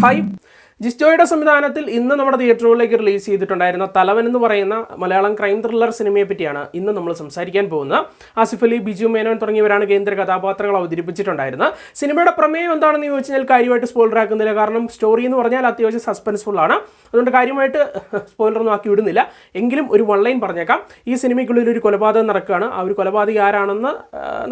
Hi. ജിസ്റ്റോയുടെ സംവിധാനത്തിൽ ഇന്ന് നമ്മുടെ തിയേറ്ററുകളിലേക്ക് റിലീസ് ചെയ്തിട്ടുണ്ടായിരുന്ന തലവൻ എന്ന് പറയുന്ന മലയാളം ക്രൈം ത്രില്ലർ സിനിമയെ പറ്റിയാണ് ഇന്ന് നമ്മൾ സംസാരിക്കാൻ പോകുന്നത്. ആസിഫ് അലി ബിജു മേനോൻ തുടങ്ങിയവരാണ് കേന്ദ്ര കഥാപാത്രങ്ങൾ അവതരിപ്പിച്ചിട്ടുണ്ടായിരുന്നത്. സിനിമയുടെ പ്രമേയം എന്താണെന്ന് ചോദിച്ചു കഴിഞ്ഞാൽ കാര്യമായിട്ട് സ്പോയിലർ ആക്കുന്നില്ല. കാരണം സ്റ്റോറി എന്ന് പറഞ്ഞാൽ അത്യാവശ്യം സസ്പെൻസ്ഫുൾ ആണ്. അതുകൊണ്ട് കാര്യമായിട്ട് സ്പോയിലർ ഒന്നും ആക്കി വിടുന്നില്ല. എങ്കിലും ഒരു വൺ ലൈൻ പറഞ്ഞേക്കാം. ഈ സിനിമയ്ക്കുള്ളിൽ ഒരു കൊലപാതകം നടക്കുകയാണ്. ആ ഒരു കൊലപാതകം ആരാണെന്ന്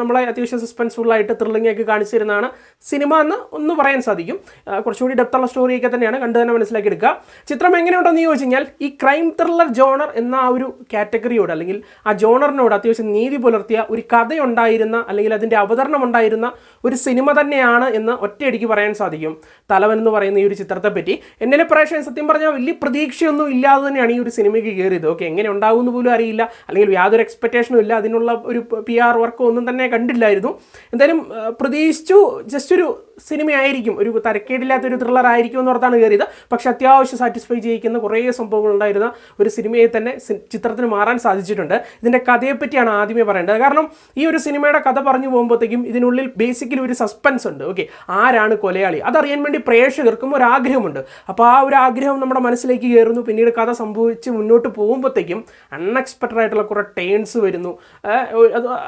നമ്മളെ അത്യാവശ്യം സസ്പെൻസ്ഫുൾ ആയിട്ട് ഒക്കെ കാണിച്ചിരുന്നതാണ് സിനിമ എന്ന് ഒന്ന് പറയാൻ സാധിക്കും. കുറച്ചുകൂടി ഡെപ്തുള്ള സ്റ്റോറിയൊക്കെ തന്നെയാണ്. കണ്ടു തന്നെ മനസ്സിലാക്കി എടുക്കുക ചിത്രം എങ്ങനെയുണ്ടെന്ന് ചോദിച്ചു കഴിഞ്ഞാൽ ഈ ക്രൈം ത്രില്ലർ ജോണർ എന്ന ആ ഒരു കാറ്റഗറിയോട് അല്ലെങ്കിൽ ആ ജോണറിനോട് അത്യാവശ്യം നീതി പുലർത്തിയ ഒരു കഥയുണ്ടായിരുന്ന അല്ലെങ്കിൽ അതിന്റെ അവതരണം ഉണ്ടായിരുന്ന ഒരു സിനിമ തന്നെയാണ് എന്ന് ഒറ്റയടിക്ക് പറയാൻ സാധിക്കും. തലവൻ എന്ന് പറയുന്ന ഈ ഒരു ചിത്രത്തെ പറ്റി എന്നെ പ്രേക്ഷകൻ സത്യം പറഞ്ഞാൽ വലിയ പ്രതീക്ഷയൊന്നും ഇല്ലാതെ തന്നെയാണ് ഈ ഒരു സിനിമയ്ക്ക് കയറിയത്. ഓക്കെ എങ്ങനെ ഉണ്ടാകുമെന്ന് പോലും അറിയില്ല. അല്ലെങ്കിൽ യാതൊരു എക്സ്പെക്റ്റേഷനും ഇല്ല. അതിനുള്ള ഒരു പി ആർ വർക്കോ ഒന്നും തന്നെ കണ്ടില്ലായിരുന്നു. എന്തായാലും പ്രതീക്ഷിച്ചു. ജസ്റ്റ് ഒരു സിനിമയായിരിക്കും. ഒരു തരക്കേടില്ലാത്തൊരു ത്രില്ലർ ആയിരിക്കും എന്ന് ഓർത്താണ് കയറിയത്. പക്ഷേ അത്യാവശ്യം സാറ്റിസ്ഫൈ ചെയ്യിക്കുന്ന കുറേ സംഭവങ്ങൾ ഉണ്ടായിരുന്ന ഒരു സിനിമയെ തന്നെ ചിത്രത്തിന് മാറാൻ സാധിച്ചിട്ടുണ്ട്. ഇതിന്റെ കഥയെപ്പറ്റിയാണ് ആദ്യമേ പറയേണ്ടത്. കാരണം ഈ ഒരു സിനിമയുടെ കഥ പറഞ്ഞു പോകുമ്പോഴത്തേക്കും ഇതിനുള്ളിൽ ബേസിക്കലി ഒരു സസ്പെൻസ് ഉണ്ട്. ഓക്കെ ആരാണ് കൊലയാളി? അതറിയാൻ വേണ്ടി പ്രേക്ഷകർക്കും ഒരു ആഗ്രഹമുണ്ട്. അപ്പോൾ ആ ഒരു ആഗ്രഹം നമ്മുടെ മനസ്സിലേക്ക് കയറുന്നു. പിന്നീട് കഥ സംഭവിച്ച് മുന്നോട്ട് പോകുമ്പോഴത്തേക്കും അൺഎക്സ്പെക്റ്റഡ് ആയിട്ടുള്ള കുറേ ടേൺസ് വരുന്നു.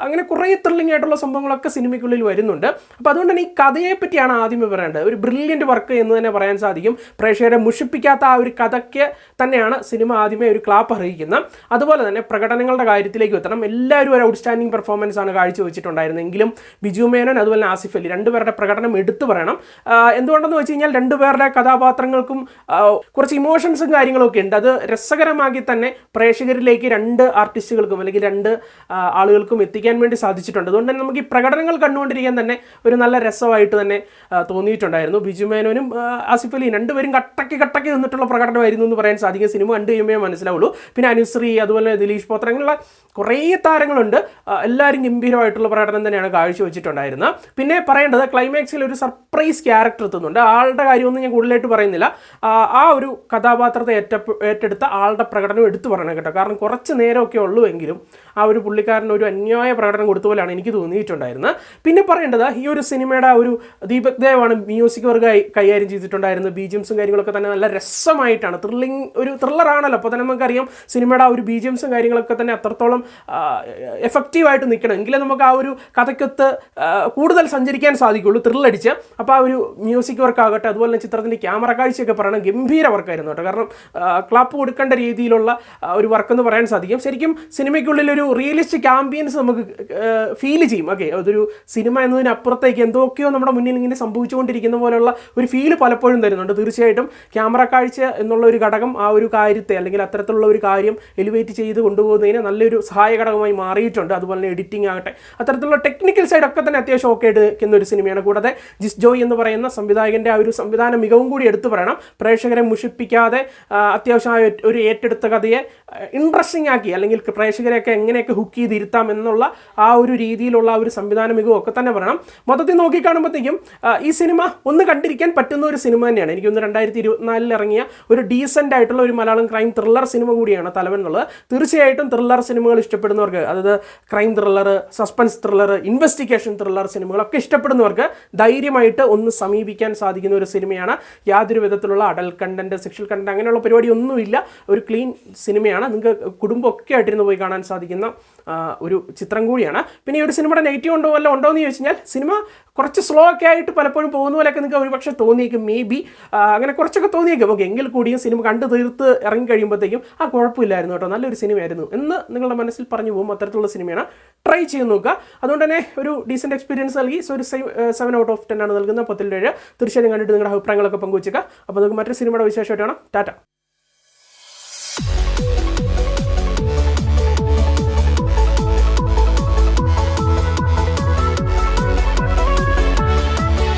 അങ്ങനെ കുറേ ത്രില്ലിംഗ് ആയിട്ടുള്ള സംഭവങ്ങളൊക്കെ സിനിമയ്ക്കുള്ളിൽ വരുന്നുണ്ട്. അപ്പോൾ അതുകൊണ്ട് തന്നെ ഈ കഥയെ പറ്റിയാണ് ആദ്യം പറയേണ്ടത്. ഒരു ബ്രില്യന്റ് വർക്ക് എന്ന് തന്നെ പറയാൻ സാധിക്കും. പ്രേക്ഷകരെ മുഷിപ്പിക്കാത്ത ആ ഒരു കഥയ്ക്ക് തന്നെയാണ് സിനിമ ആദ്യമേ ഒരു ക്ലാപ്പ് അറിയിക്കുന്നത്. അതുപോലെ തന്നെ പ്രകടനങ്ങളുടെ കാര്യത്തിലേക്ക് എത്തണം. എല്ലാവരും ഒരു ഔട്ട്സ്റ്റാൻഡിംഗ് പെർഫോമൻസ് ആണ് കാഴ്ചവെച്ചിട്ടുണ്ടായിരുന്നത്. എങ്കിലും ബിജു മേനോൻ അതുപോലെ ആസിഫ് അലി രണ്ടുപേരുടെ പ്രകടനം എടുത്തു പറയണം. എന്തുകൊണ്ടെന്ന് വെച്ച് കഴിഞ്ഞാൽ രണ്ടുപേരുടെ കഥാപാത്രങ്ങൾക്കും കുറച്ച് ഇമോഷൻസും കാര്യങ്ങളൊക്കെ ഉണ്ട്. അത് രസകരമാക്കി തന്നെ പ്രേക്ഷകരിലേക്ക് രണ്ട് ആർട്ടിസ്റ്റുകൾക്കും അല്ലെങ്കിൽ രണ്ട് ആളുകൾക്കും എത്തിക്കാൻ വേണ്ടി സാധിച്ചിട്ടുണ്ട്. അതുകൊണ്ട് തന്നെ നമുക്ക് ഈ പ്രകടനങ്ങൾ കണ്ടുകൊണ്ടിരിക്കാൻ തന്നെ ഒരു നല്ല രസമായിട്ട് തന്നെ തോന്നിയിട്ടുണ്ടായിരുന്നു. ബിജു മേനോനും ആസിഫ് അലിയും രണ്ടുപേരും കട്ടക്ക് കട്ടക്ക് നിന്നിട്ടുള്ള പ്രകടനമായിരുന്നു എന്ന് പറയാൻ സാധിക്കും. സിനിമ കണ്ടു കഴിയുമ്പോൾ മനസ്സിലാവുള്ളൂ. പിന്നെ അനുശ്രീ അതുപോലെ ദിലീഷ് പോത്ര അങ്ങനെയുള്ള കുറേ താരങ്ങളുണ്ട്. എല്ലാവരും ഗംഭീരമായിട്ടുള്ള പ്രകടനം തന്നെയാണ് കാഴ്ചവെച്ചിട്ടുണ്ടായിരുന്നത്. പിന്നെ പറയേണ്ടത് ക്ലൈമാക്സിൽ ഒരു സർപ്രൈസ് ക്യാരക്ടർ എത്തുന്നുണ്ട്. ആളുടെ കാര്യമൊന്നും ഞാൻ കൂടുതലായിട്ട് പറയുന്നില്ല. ആ, ഒരു കഥാപാത്രത്തെ ഏറ്റ ഏറ്റെടുത്ത ആളുടെ പ്രകടനം എടുത്തു പറയണം കേട്ടോ. കാരണം കുറച്ച് നേരമൊക്കെ ഉള്ളൂ എങ്കിലും ആ ഒരു പുള്ളിക്കാരൻ ഒരു അന്യായ പ്രകടനം കൊടുത്ത പോലെയാണ് എനിക്ക് തോന്നിയിട്ടുണ്ടായിരുന്നത്. പിന്നെ പറയേണ്ടത് ഈ ഒരു സിനിമയുടെ ഒരു ദീപക് ദേവാണ് മ്യൂസിക് അവർ കൈകാര്യം ചെയ്തിട്ടുണ്ടായിരുന്നത്. ബീജിയംസും കാര്യങ്ങളൊക്കെ തന്നെ നല്ല രസമായിട്ടാണ്. ത്രില്ലിംഗ് ഒരു ത്രില്ലറാണല്ലോ അപ്പോൾ തന്നെ നമുക്കറിയാം സിനിമയുടെ ആ ഒരു ബീജിയംസും കാര്യങ്ങളൊക്കെ തന്നെ അത്രത്തോളം എഫക്റ്റീവായിട്ട് നിൽക്കണം. എങ്കിലേ നമുക്ക് ആ ഒരു കഥയ്ക്കൊത്ത് കൂടുതൽ സഞ്ചരിക്കാൻ സാധിക്കുള്ളൂ. ത്രില്ലടിച്ച് അപ്പോൾ ആ ഒരു മ്യൂസിക് വർക്ക് ആകട്ടെ അതുപോലെ തന്നെ ചിത്രത്തിന്റെ ക്യാമറ കാഴ്ചയൊക്കെ പറയണം. ഗംഭീര വർക്കായിരുന്നു കേട്ടോ. കാരണം ക്ലാപ്പ് കൊടുക്കേണ്ട രീതിയിലുള്ള ഒരു വർക്ക് എന്ന് പറയാൻ സാധിക്കും. ശരിക്കും സിനിമയ്ക്കുള്ളിൽ ഒരു റിയലിസ്റ്റിക് ആംബിയൻസ് നമുക്ക് ഫീൽ ചെയ്യും. ഓക്കെ അതൊരു സിനിമ എന്നതിനപ്പുറത്തേക്ക് എന്തൊക്കെയോ നമ്മുടെ മുന്നിൽ ഇങ്ങനെ സംഭവിച്ചുകൊണ്ടിരിക്കുന്ന പോലെയുള്ള ഒരു ഫീൽ പലപ്പോഴും തരുന്നുണ്ട്. തീർച്ചയായിട്ടും ക്യാമറ കാഴ്ച എന്നുള്ള ഒരു ഘടകം ആ ഒരു കാര്യത്തെ അല്ലെങ്കിൽ അത്തരത്തിലുള്ള ഒരു കാര്യം എലിവേറ്റ് ചെയ്ത് കൊണ്ടുപോകുന്നതിന് നല്ലൊരു സഹായ ഘടകമായി മാറിയിട്ടുണ്ട്. അതുപോലെ തന്നെ എഡിറ്റിംഗ് ആകട്ടെ. അത്തരത്തിലുള്ള ടെക്നിക്കൽ സൈഡ് ഒക്കെ തന്നെ അത്യാവശ്യം ഓക്കെ എടുക്കുന്ന ഒരു സിനിമയാണ് കൂടാതെ ജിസ് ജോയ് എന്ന് പറയുന്ന സംവിധായകന്റെ ആ ഒരു സംവിധാന മികവും കൂടി എടുത്തു പറയണം. പ്രേക്ഷകരെ മുഷിപ്പിക്കാതെ അത്യാവശ്യം ആ ഒരു ഏറ്റെടുത്ത കഥയെ ഇൻട്രസ്റ്റിംഗ് ആക്കി അല്ലെങ്കിൽ പ്രേക്ഷകരെയൊക്കെ എങ്ങനെയൊക്കെ ഹുക്ക് ചെയ്തിരുത്താം എന്നുള്ള ആ ഒരു രീതിയിലുള്ള ആ ഒരു സംവിധാന മികവും ഒക്കെ തന്നെ പറയണം മൊത്തത്തിൽ നോക്കിക്കാണുമ്പോഴത്തേക്കും ഈ സിനിമ ഒന്ന് കണ്ടിരിക്കാൻ പറ്റുന്ന ഒരു സിനിമ തന്നെയാണ്. എനിക്കൊന്ന് രണ്ടായിരത്തി ഇരുപത്തിനാലിൽ ഇറങ്ങിയ ഒരു ഡീസന്റ് ആയിട്ടുള്ള ഒരു മലയാളം ക്രൈം ത്രില്ലർ സിനിമ കൂടിയാണ് തലവൻ എന്നുള്ളത്. തീർച്ചയായിട്ടും ത്രില്ലർ സിനിമകൾ ഇഷ്ടപ്പെടുന്നവർക്ക് അതായത് crime thriller suspense thriller investigation thriller സിനിമകളൊക്കെ ഇഷ്ടപ്പെടുന്നവർക്ക് ധൈര്യമായിട്ട് ഒന്ന് സമീപിക്കാൻ സാധിക്കുന്ന ഒരു സിനിമയാണ് യാതൊരു വിധത്തിലുള്ള അഡൽ കണ്ടന്റ് സെക്ഷൽ കണ്ടന്റ് അങ്ങനെയുള്ള പരിപാടി ഒന്നുമില്ല ഒരു ക്ലീൻ സിനിമയാണ്. നിങ്ങൾക്ക് കുടുംബമൊക്കെ ആയിട്ടിരുന്ന് പോയി കാണാൻ സാധിക്കുന്ന ഒരു ചിത്രം കൂടിയാണ്. പിന്നെ ഈ ഒരു സിനിമയുടെ നെഗറ്റീവ് ഉണ്ടോ വല്ല ഉണ്ടോ എന്ന് ചോദിച്ചു കഴിഞ്ഞാൽ സിനിമ കുറച്ച് സ്ലോ ഒക്കെ ആയിട്ട് പലപ്പോഴും പോകുന്ന പോലെയൊക്കെ നിങ്ങൾക്ക് ഒരു പക്ഷേ തോന്നിയേക്കും. മേ ബി അങ്ങനെ കുറച്ചൊക്കെ തോന്നിയേക്കും. ഓക്കെ എങ്കിൽ കൂടിയും സിനിമ കണ്ടു തീർത്ത് ഇറങ്ങി കഴിയുമ്പോഴത്തേക്കും ആ കുഴപ്പമില്ലായിരുന്നു കേട്ടോ. നല്ലൊരു സിനിമയായിരുന്നു എന്ന് നിങ്ങളുടെ മനസ്സിൽ പറഞ്ഞു പോകും. അത്തരത്തിലുള്ള സിനിമയാണ് ട്രൈ ചെയ്ത് നോക്കുക. അതുകൊണ്ട് തന്നെ ഒരു ഡീസന്റ് എക്സ്പീരിയൻസ് നൽകി. സോ ഒരു സെവൻ ഔട്ട് ഓഫ് ടെൻ ആണ് നൽകുന്നത്. പത്തിൽ ഏഴ്. തീർച്ചയായും കണ്ടിട്ട് നിങ്ങളുടെ അഭിപ്രായങ്ങളൊക്കെ പങ്കുവെച്ചേക്കുക. അപ്പോൾ നമുക്ക് മറ്റൊരു സിനിമയുടെ വിശേഷമായിട്ട് കാണാം. ടാറ്റ